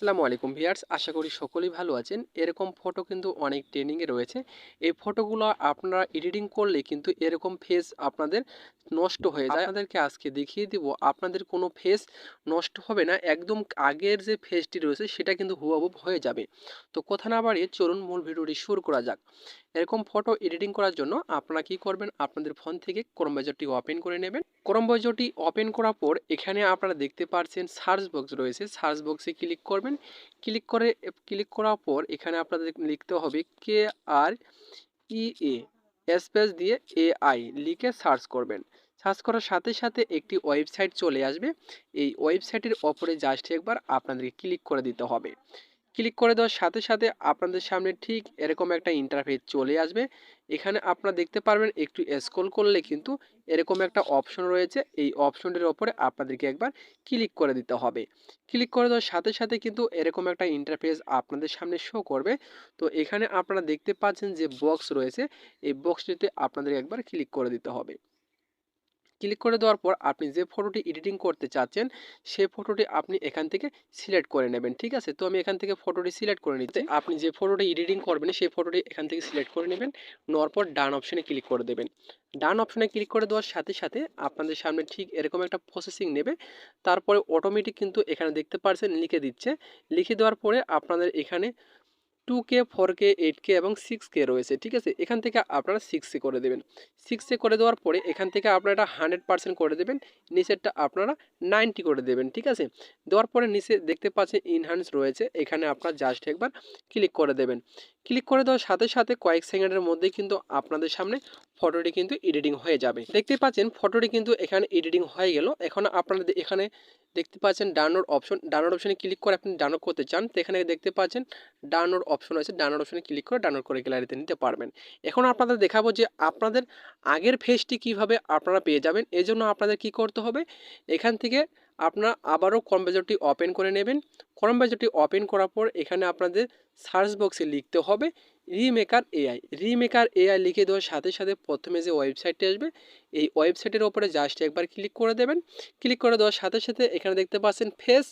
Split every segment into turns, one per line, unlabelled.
আসসালামু আলাইকুম ভিয়ার্স আশা করি সকলেই ভালো আছেন। এরকম ফটো কিন্তু অনেক ট্রেনিংয়ে রয়েছে। এই ফটোগুলো আপনারা এডিটিং করলে কিন্তু এরকম ফেস আপনাদের নষ্ট হয়ে যায়। আপনাদেরকে আজকে দেখিয়ে দিব, আপনাদের কোনো ফেস নষ্ট হবে না। একদম আগের যে ফেসটি রয়েছে, সেটা কিন্তু হুবহুব হয়ে যাবে। তো কথা না বাড়িয়ে চলুন মূল ভিডিওটি শুরু করা যাক। এরকম ফটো এডিটিং করার জন্য আপনারা কি করবেন? আপনাদের ফোন থেকে ক্রোম ব্রাউজারটি ওপেন করে নেবেন। ক্রোম ব্রাউজারটি ওপেন করার পর এখানে আপনারা দেখতে পাচ্ছেন সার্চ বক্স রয়েছে। সার্চ বক্সে ক্লিক করবেন। ক্লিক করে, ক্লিক করার পর এখানে আপনাদের লিখতে হবে কে আর ই এ স্পেস দিয়ে এ আই লিখে সার্চ করবেন। সার্চ করার সাথে সাথে একটি ওয়েবসাইট চলে আসবে। এই ওয়েবসাইটের ওপরে জাস্ট একবার আপনাদেরকে ক্লিক করে দিতে হবে। ক্লিক করে দেওয়ার সাথে সাথে আপনাদের সামনে ঠিক এরকম একটা ইন্টারফেস চলে আসবে। এখানে আপনারা দেখতে পারবেন একটু স্ক্রল করলে কিন্তু এরকম একটা অপশন রয়েছে। এই অপশনটির ওপরে আপনাদেরকে একবার ক্লিক করে দিতে হবে। ক্লিক করে দেওয়ার সাথে সাথে কিন্তু এরকম একটা ইন্টারফেস আপনাদের সামনে শো করবে। তো এখানে আপনারা দেখতে পাচ্ছেন যে বক্স রয়েছে। এই বক্সটিতে আপনাদের একবার ক্লিক করে দিতে হবে। ক্লিক করে দেওয়ার পর আপনি যে ফটোটি এডিটিং করতে চাচ্ছেন সেই ফটোটি আপনি এখান থেকে সিলেক্ট করে নেবেন ঠিক আছে? তো আমি এখান থেকে ফটোটি সিলেক্ট করে নিচ্ছি। আপনি যে ফটোটি এডিটিং করবেন সেই ফটোটি এখান থেকে সিলেক্ট করে নেবেন নেওয়ার পর ডান অপশানে ক্লিক করে দেবেন। ডান অপশানে ক্লিক করে দেওয়ার সাথে সাথে আপনাদের সামনে ঠিক এরকম একটা প্রসেসিং নেবে। তারপরে অটোমেটিক কিন্তু এখানে দেখতে পারছেন লিখে দিচ্ছে। লিখে দেওয়ার পরে আপনাদের এখানে two K four K eight K এবং সিক্স কে রয়েছে, ঠিক আছে? এখান থেকে আপনারা সিক্সে করে দেবেন। সিক্সে করে দেওয়ার পরে এখান থেকে আপনারা এটা হান্ড্রেড পার্সেন্ট করে দেবেন, নিচেরটা আপনারা নাইনটি করে দেবেন, ঠিক আছে? দেওয়ার পরে নিচে দেখতে পাচ্ছেন ইনহ্যান্স রয়েছে, এখানে আপনারা জাস্ট একবার ক্লিক করে দেবেন। ক্লিক করে দেওয়ার সাথে সাথে কয়েক সেকেন্ডের মধ্যেই কিন্তু আপনাদের সামনে ফটোটি কিন্তু এডিটিং হয়ে যাবে। দেখতে পাচ্ছেন, ফটোটি কিন্তু এখানে এডিটিং হয়ে গেল। এখন আপনারা এখানে দেখতে পাচ্ছেন ডাউনলোড অপশন। ডাউনলোড অপশনে ক্লিক করে আপনি ডাউনলোড করতে চান, তো এখানে দেখতে পাচ্ছেন ডাউনলোড অপশন আছে ডাউনলোড অপশনে ক্লিক করে ডাউনলোড করে গ্যালারিতে নিতে পারবেন। এখন আপনাদের দেখাবো যে আপনাদের আগের ফেসটি কীভাবে আপনারা পেয়ে যাবেন। এজন্য আপনাদের কি করতে হবে? এখান থেকে আপনারা আবারও কম্পিউটারটি ওপেন করে নেবেন। কম্পিউটারটি ওপেন করার পর এখানে আপনাদের সার্চ বক্সে লিখতে হবে রিমেকার এআই রিমেকার এআই লিখে দেওয়ার সাথে সাথে প্রথমে যে ওয়েবসাইটটি আসবে, এই ওয়েবসাইটের ওপরে জাস্ট একবার ক্লিক করে দেবেন। ক্লিক করে দেওয়ার সাথে সাথে এখানে দেখতে পাচ্ছেন ফেস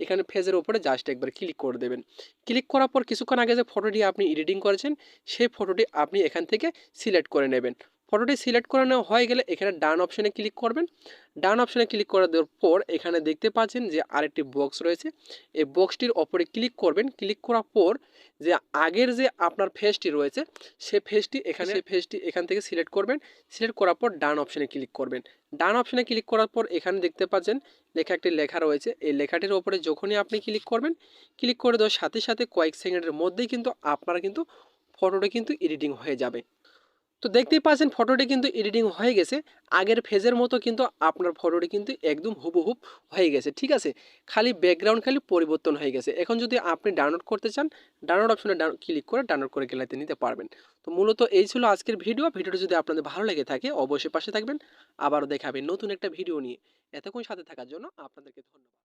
এখানে ফেজের ওপরে জাস্ট একবার ক্লিক করে দেবেন। ক্লিক করার পর কিছুক্ষণ আগে যে ফটোটি আপনি এডিটিং করেছেন, সেই ফটোটি আপনি এখান থেকে সিলেক্ট করে নেবেন। ফটোটি সিলেক্ট করে নেওয়া হয়ে গেলে এখানে ডান অপশানে ক্লিক করবেন। ডান অপশানে ক্লিক করে দেওয়ার পর এখানে দেখতে পাচ্ছেন যে আরেকটি বক্স রয়েছে। এই বক্সটির ওপরে ক্লিক করবেন। ক্লিক করার পর যে আগের যে আপনার ফেসটি রয়েছে, সে ফেসটি এখানে সেই ফেসটি এখান থেকে সিলেক্ট করবেন। সিলেক্ট করার পর ডান অপশানে ক্লিক করবেন। ডান অপশানে ক্লিক করার পর এখানে দেখতে পাচ্ছেন লেখা একটি লেখা রয়েছে। এই লেখাটির ওপরে যখনই আপনি ক্লিক করবেন ক্লিক করে দেওয়ার সাথে সাথে কয়েক সেকেন্ডের মধ্যেই কিন্তু আপনারা কিন্তু ফটোটা কিন্তু এডিটিং হয়ে যাবে। তো দেখতেই পাচ্ছেন ফটোটি কিন্তু এডিটিং হয়ে গেছে। আগের ফেজের মতো কিন্তু আপনার ফটোটি কিন্তু একদম হুবহুব হয়ে গেছে, ঠিক আছে? খালি ব্যাকগ্রাউন্ড খালি পরিবর্তন হয়ে গেছে। এখন যদি আপনি ডাউনলোড করতে চান ডাউনলোড অপশনে ক্লিক করে ডাউনলোড করে গেলাতে নিতে পারবেন। তো মূলত এই ছিল আজকের ভিডিও ভিডিওটি যদি আপনাদের ভালো লেগে থাকে, অবশ্যই পাশে থাকবেন। আবারও দেখাবেন নতুন একটা ভিডিও নিয়ে। এতক্ষণ সাথে থাকার জন্য আপনাদেরকে ধন্যবাদ।